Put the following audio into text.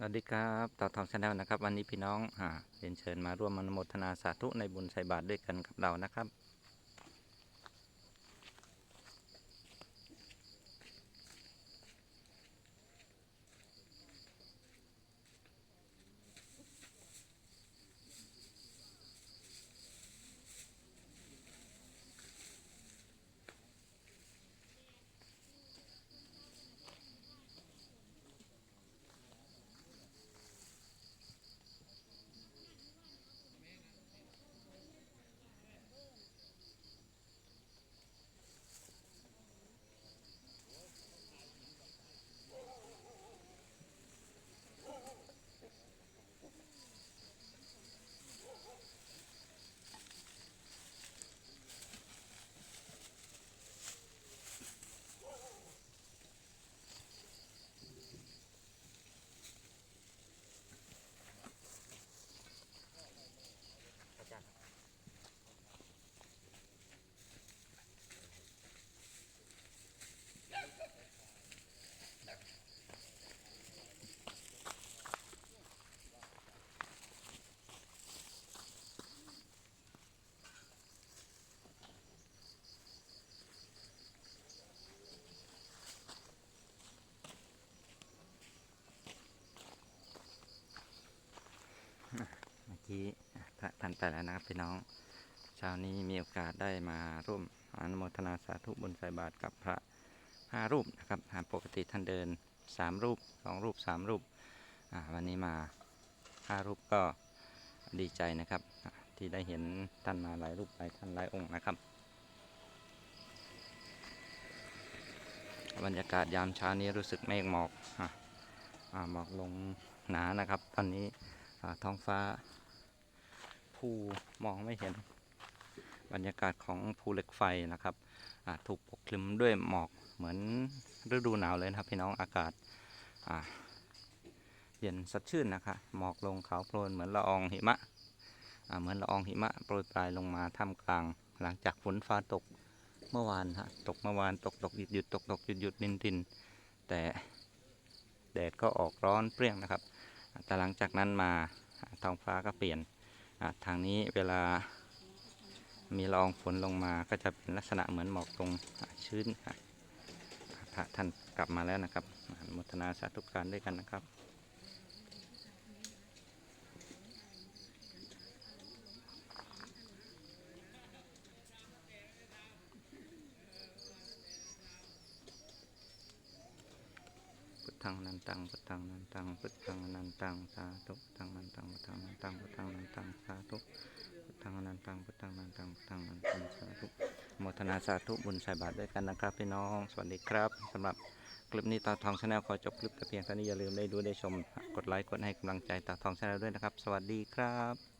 สวัสดีครับต่อทองชาแนลนะครับ วันนี้พี่น้องอ่าเรียนเชิญมาร่วมมนุโมทนาสาธุในบุญใส่บาตรด้วยกันกับเรานะครับ กี้พระท่านไปแล้วนะครับพี่น้องเช้านี้มีโอกาสได้มาร่วมอนุโมทนาสาธุบุญใส่บาตรกับพระห้ารูปนะครับปกติท่านเดินสามรูปสองรูปสามรูปวันนี้มาห้ารูปก็ดีใจนะครับ ที่ได้เห็นท่านมาหลายรูปหลายท่านหลายองค์นะครับ บรรยากาศยามเช้านี้รู้สึกเมฆหมอกหมอกลงหนานะครับ ตอนนี้ท้องฟ้า ภูมองไม่เห็น บรรยากาศของภูเหล็กไฟนะครับถูกปกคลุมด้วยหมอกเหมือนฤดูหนาวเลยนะครับพี่น้องอากาศเย็นสดชื่นนะครับหมอกลงขาวโพลนเหมือนละอองหิมะเหมือนละอองหิมะโปรยปลายลงมาท่ามกลาง หลังจากฝนฟ้าตกเมื่อวานฮะตกเมื่อวานตกตกหยุดหยุดตกตกหยุดหยุดนินทินแต่แดดก็ออกร้อนเปรี้ยงนะครับ แต่หลังจากนั้นมาท้องฟ้าก็เปลี่ยน ทางนี้เวลามีละอองฝนลงมาก็จะเป็นลักษณะเหมือนหมอกตรงชื้นพระท่านกลับมาแล้วนะครับอนุโมทนาสาธุการด้วยกันนะครับ ทังนันตังพุทธังนันตังพุทธังนันตังสาธุพุทธังนันตังพุทธังนันตังพุทธังนันตังสาธุพุทธังนันตังพุทธังนันตังพุทธังนันตังสาธุโมทนาสาธุบุญใส่บาตรด้วยกันนะครับพี่น้อง สวัสดีครับสำหรับคลิปนี้ตาทองชาแนลขอจบคลิปแต่เพียงเท่านี้อย่าลืมได้ดูได้ชม กดไลค์กดให้กำลังใจตาทองชาแนลด้วยนะครับ สวัสดีครับ